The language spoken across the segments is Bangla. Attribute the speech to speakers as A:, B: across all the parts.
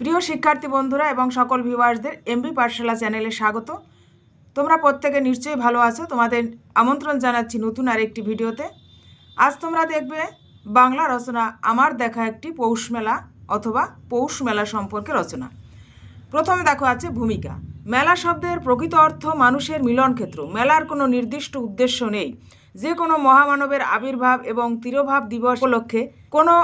A: প্রিয় শিক্ষার্থী বন্ধুরা এবং সকল ভিউয়ার্সদের এমবি পাঠশালা চ্যানেলে স্বাগত। তোমরা প্রত্যেকে নিশ্চয়ই ভালো আছো। তোমাদের আমন্ত্রণ জানাচ্ছি নতুন আরেকটি ভিডিওতে। আজ তোমরা দেখবে বাংলা রচনা, আমার দেখা একটি পৌষ মেলা অথবা পৌষ মেলা সম্পর্কে রচনা। প্রথমে দেখো আছে ভূমিকা। মেলা শব্দের প্রকৃত অর্থ মানুষের মিলন ক্ষেত্র। মেলার কোনো নির্দিষ্ট উদ্দেশ্য নেই। যে কোনো মহামানবের আবির্ভাব এবং তিরোভাব দিবস উপলক্ষে কোনো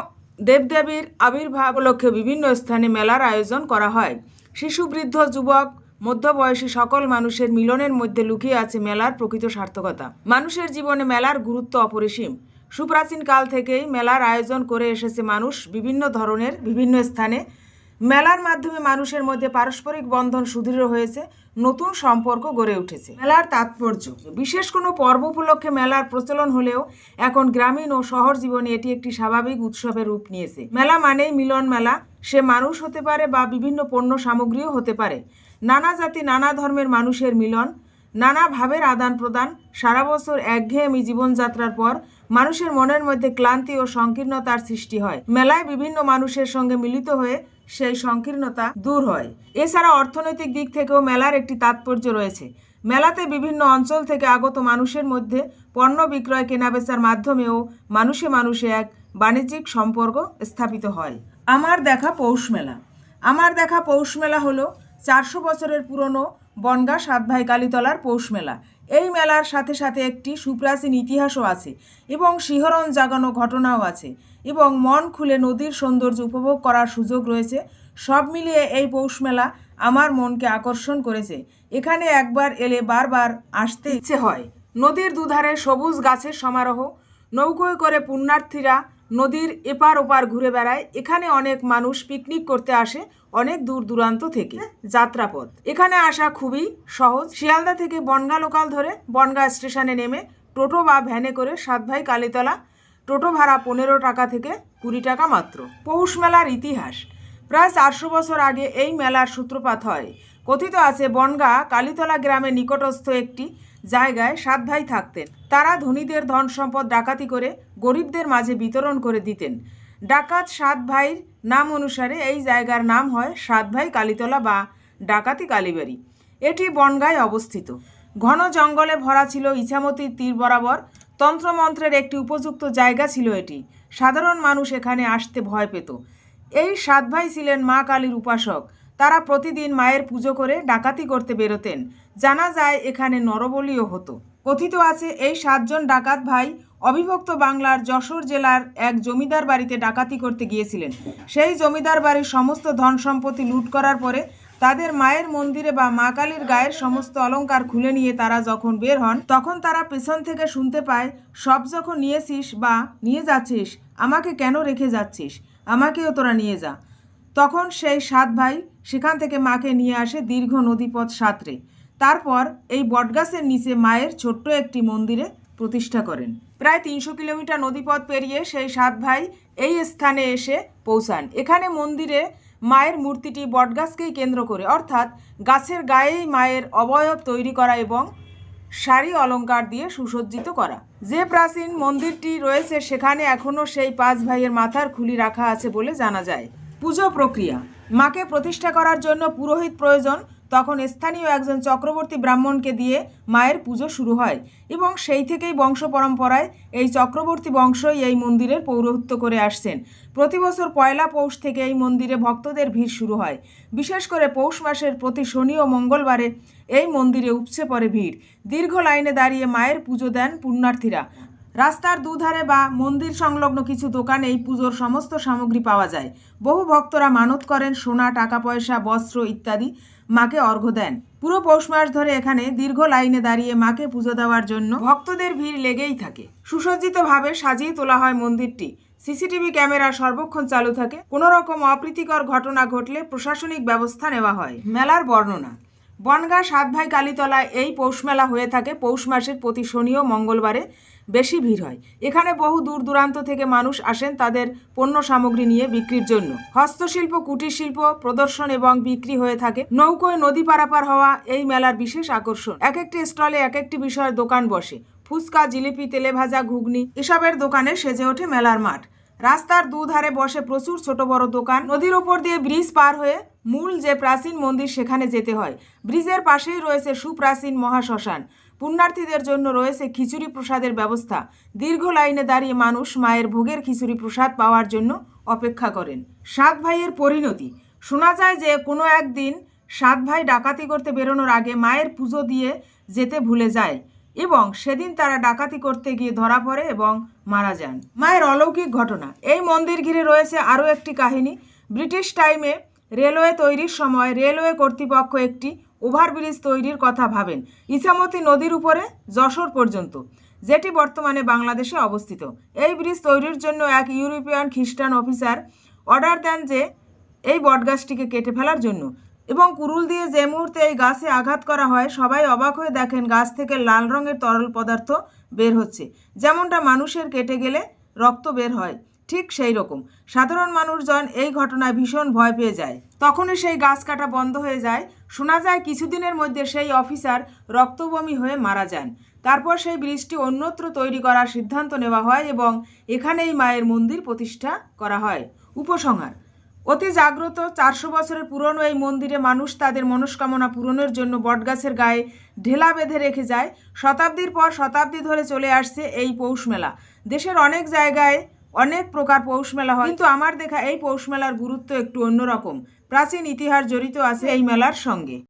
A: দেবদেবীর আবির্ভাব উপলক্ষে বিভিন্ন স্থানে মেলার আয়োজন করা হয়। শিশু, বৃদ্ধ, যুবক, মধ্যবয়সী সকল মানুষের মিলনের মধ্যে লুকিয়ে আছে মেলার প্রকৃত সার্থকতা। মানুষের জীবনে মেলার গুরুত্ব অপরিসীম। সুপ্রাচীন কাল থেকেই মেলার আয়োজন করে এসেছে মানুষ বিভিন্ন ধরনের বিভিন্ন স্থানে মেলার মাধ্যমে মানুষের মধ্যে পারস্পরিক বন্ধন সুদৃঢ় হয়েছে, নতুন সম্পর্ক গড়ে উঠেছে। মেলার তাৎপর্য, বিশেষ কোনো পর্ব উপলক্ষে মেলার প্রচলন হলেও এখন গ্রামীণ ও শহর জীবনে এটি একটি স্বাভাবিক উৎসবের রূপ নিয়েছে। মেলা মানেই মিলন মেলা। সে মানুষ হতে পারে বা বিভিন্ন পণ্য সামগ্রীও হতে পারে। নানা জাতি, নানা ধর্মের মানুষের মিলন, নানা ভাবের আদান প্রদান সারা বছর একঘেয়েমি জীবনযাত্রার পর মানুষের মনের মধ্যে ক্লান্তি ও সংকীর্ণতার সৃষ্টি হয়। মেলায় বিভিন্ন মানুষের সঙ্গে মিলিত হয়ে সেই সংকীর্ণতা দূর হয়। এছাড়া অর্থনৈতিক দিক থেকেও মেলার একটি তাৎপর্য রয়েছে। মেলাতে বিভিন্ন অঞ্চল থেকে আগত মানুষের মধ্যে পণ্য বিক্রয়, কেনাবেচার মাধ্যমেও মানুষে মানুষে এক বাণিজ্যিক সম্পর্ক স্থাপিত হয়। আমার দেখা পৌষ মেলা। আমার দেখা পৌষ মেলা হলো চারশো বছরের পুরনো বনগা সাতভাই কালীতলার পৌষ মেলা। এই মেলার সাথে সাথে একটি সুপ্রাচীন ইতিহাসও আছে এবং শিহরণ জাগানো ঘটনাও আছে এবং মন খুলে নদীর সৌন্দর্য উপভোগ করার সুযোগ রয়েছে। সব মিলিয়ে এই পৌষ মেলা আমার মনকে আকর্ষণ করেছে। এখানে একবার এলে বারবার আসতে ইচ্ছে হয়। নদীর দুধারে সবুজ গাছের সমারোহ, নৌকোয় করে পুণ্যার্থীরা নদীর এপার ওপার ঘুরে বেড়ায়। এখানে অনেক মানুষ পিকনিক করতে আসে অনেক দূর দূরান্ত থেকে। যাত্রাপথ। এখানে আসা খুবই সহজ। শিয়ালদা থেকে বনগা লোকাল ধরে বনগা স্টেশনে নেমে টোটো বা ভ্যানে করে সাতভাই কালীতলা, টোটো ভাড়া পনেরো টাকা থেকে কুড়ি টাকা মাত্র। পৌষ মেলার ইতিহাস। প্রায় চারশো বছর আগে এই মেলার সূত্রপাত হয়। কথিত আছে, বনগা কালীতলা গ্রামে নিকটস্থ একটি জায়গায় সাত ভাই থাকতেন। তারা ধনীদের ধন সম্পদ ডাকাতি করে গরিবদের মাঝে বিতরণ করে দিতেন। ডাকাত সাত ভাইয়ের নাম অনুসারে এই জায়গার নাম হয় সাত ভাই কালীতলা বা ডাকাতি কালীবাড়ি। এটি বনগায় অবস্থিত। ঘন জঙ্গলে ভরা ছিল ইছামতির তীর বরাবর। তন্ত্রমন্ত্রের একটি উপযুক্ত জায়গা ছিল এটি। সাধারণ মানুষ এখানে আসতে ভয় পেত। এই সাত ভাই ছিলেন মা কালীর উপাসক। তারা প্রতিদিন মায়ের পুজো করে ডাকাতি করতে বেরোতেন। জানা যায়, এখানে নরবলিও হতো। কথিত আছে, এই সাতজন ডাকাত ভাই অবিভক্ত বাংলার যশোর জেলার এক জমিদার বাড়িতে ডাকাতি করতে গিয়েছিলেন। সেই জমিদার বাড়ির সমস্ত ধন সম্পত্তি লুট করার পরে তাদের মায়ের মন্দিরে বা মা কালীর গায়ের সমস্ত অলংকার খুলে নিয়ে তারা যখন বের হন, তখন তারা পেছন থেকে শুনতে পায়, সব যখন নিয়েছিস বা নিয়ে যাচ্ছিস, আমাকে কেন রেখে যাচ্ছিস? আমাকেও তোরা নিয়ে যা। তখন সেই সাত ভাই সেখান থেকে মাকে নিয়ে আসে দীর্ঘ নদীপথ সাঁতরে। তারপর এই বটগাছের নিচে মায়ের ছোট্ট একটি মন্দিরে প্রতিষ্ঠা করেন। প্রায় তিনশো কিলোমিটার নদীপথ পেরিয়ে সেই সাত ভাই এই স্থানে এসে পৌঁছান। এখানে মন্দিরে মায়ের মূর্তিটি বটগাছকেই কেন্দ্র করে, অর্থাৎ গাছের গায়েই মায়ের অবয়ব তৈরি করা এবং শাড়ি অলংকার দিয়ে সুসজ্জিত করা। যে প্রাচীন মন্দিরটি রয়েছে, সেখানে এখনও সেই পাঁচ ভাইয়ের মাথার খুলি রাখা আছে বলে জানা যায়। পুজো প্রক্রিয়া। মাকে প্রতিষ্ঠা করার জন্য পুরোহিত প্রয়োজন, তখন স্থানীয় একজন চক্রবর্তী ব্রাহ্মণকে দিয়ে মায়ের পুজো শুরু হয় এবং সেই থেকেই বংশ পরম্পরায় এই চক্রবর্তী বংশই এই মন্দিরের পৌরোহিত্য করে আসছেন। প্রতি বছর পয়লা পৌষ থেকে এই মন্দিরে ভক্তদের ভিড় শুরু হয়। বিশেষ করে পৌষ মাসের প্রতি শনি ও মঙ্গলবারে এই মন্দিরে উপচে পড়ে ভিড়। দীর্ঘ লাইনে দাঁড়িয়ে মায়ের পুজো দেন পুণ্যার্থীরা। রাস্তার দুধারে বা মন্দির সংলগ্ন কিছু দোকানে এই পুজোর সমস্ত সামগ্রী পাওয়া যায়। বহু ভক্তরা মানত করেন, সোনা টাকা পয়সা বস্ত্র ইত্যাদি মাকে অর্ঘ্য দেন। পুরো পৌষ মাস ধরে এখানে দীর্ঘ লাইনে দাঁড়িয়ে মাকে পুজো দেওয়ার জন্য ভক্তদের ভিড় লেগেই থাকে। সুসজ্জিতভাবে সাজিয়ে তোলা হয় মন্দিরটি। সিসিটিভি ক্যামেরা সর্বক্ষণ চালু থাকে। কোনো রকম অপ্রীতিকর ঘটনা ঘটলে প্রশাসনিক ব্যবস্থা নেওয়া হয়। মেলার বর্ণনা। বনগা সাত ভাই কালীতলায় এই পৌষ মেলা হয়ে থাকে। পৌষ মাসের প্রতি শনি ও মঙ্গলবারে বেশি ভিড় হয়। এখানে বহু দূর দূরান্ত থেকে মানুষ আসেন তাদের পণ্য সামগ্রী নিয়ে বিক্রির জন্য। হস্তশিল্প, কুটির শিল্প, প্রদর্শন এবং বিক্রি হয়ে থাকে। নৌকোয় নদী পারাপার হওয়া এই মেলার বিশেষ আকর্ষণ। এক একটি স্টলে এক একটি বিষয়ের দোকান বসে। ফুচকা, জিলিপি তেলে ভাজা ঘুগনি এসবের দোকানে সেজে ওঠে মেলার মাঠ। রাস্তার দুধারে বসে প্রচুর ছোট বড় দোকান। নদীর ওপর দিয়ে ব্রিজ পার হয়ে মূল যে প্রাচীন মন্দির, সেখানে যেতে হয়। ব্রিজের পাশেই রয়েছে সুপ্রাচীন মহাশ্মশান। পুণ্যার্থীদের জন্য রয়েছে খিচুড়ি প্রসাদের ব্যবস্থা। দীর্ঘ লাইনে দাঁড়িয়ে মানুষ মায়ের ভোগের খিচুড়ি প্রসাদ পাওয়ার জন্য অপেক্ষা করেন। সাত ভাইয়ের পরিণতি। শোনা যায় যে কোনো একদিন সাত ভাই ডাকাতি করতে বেরোনোর আগে মায়ের পুজো দিয়ে যেতে ভুলে যায়। এবং সেদিন তারা ডাকাতি করতে গিয়ে ধরা পড়ে এবং মারা যান। মায়ের অলৌকিক ঘটনা। এই মন্দির ঘিরে রয়েছে আরও একটি কাহিনী। ব্রিটিশ টাইমে রেলওয়ে তৈরির সময় রেলওয়ে কর্তৃপক্ষ একটি ওভারব্রিজ তৈরির কথা ভাবেন, ইছামতি নদীর উপরে যশোর পর্যন্ত, যেটি বর্তমানে বাংলাদেশে অবস্থিত। এই ব্রিজ তৈরির জন্য এক ইউরোপিয়ান খ্রিস্টান অফিসার অর্ডার দেন যে, এই বটগাছটিকে কেটে ফেলার জন্য। এবং কুরুল দিয়ে যে মুহূর্তে এই গাছে আঘাত করা হয়, সবাই অবাক হয়ে দেখেন গাছ থেকে লাল রঙের তরল পদার্থ বের হচ্ছে। যেমনটা মানুষের কেটে গেলে রক্ত বের হয়, ঠিক সেই রকম। সাধারণ মানুষজন এই ঘটনায় ভীষণ ভয় পেয়ে যায়। তখনই সেই গাছ কাটা বন্ধ হয়ে যায়। শোনা যায় কিছুদিনের মধ্যে সেই অফিসার রক্তবমি হয়ে মারা যান। তারপর সেই ব্রিজটি অন্যত্র তৈরি করার সিদ্ধান্ত নেওয়া হয় এবং এখানেই মায়ের মন্দির প্রতিষ্ঠা করা হয়। উপসংহার অতি জাগ্রত চারশো বছরের পুরনো এই মন্দিরে মানুষ তাদের মনস্কামনা পূরণের জন্য বটগাছের গায়ে ঢেলা বেঁধে রেখে যায়। শতাব্দীর পর শতাব্দী ধরে চলে আসছে এই পৌষ মেলা। দেশের অনেক জায়গায় অনেক প্রকার পৌষ মেলা হয়। কিন্তু আমার দেখা এই পৌষ মেলার গুরুত্ব একটু অন্যরকম। প্রাচীন ইতিহাস জড়িত আছে এই মেলার সঙ্গে।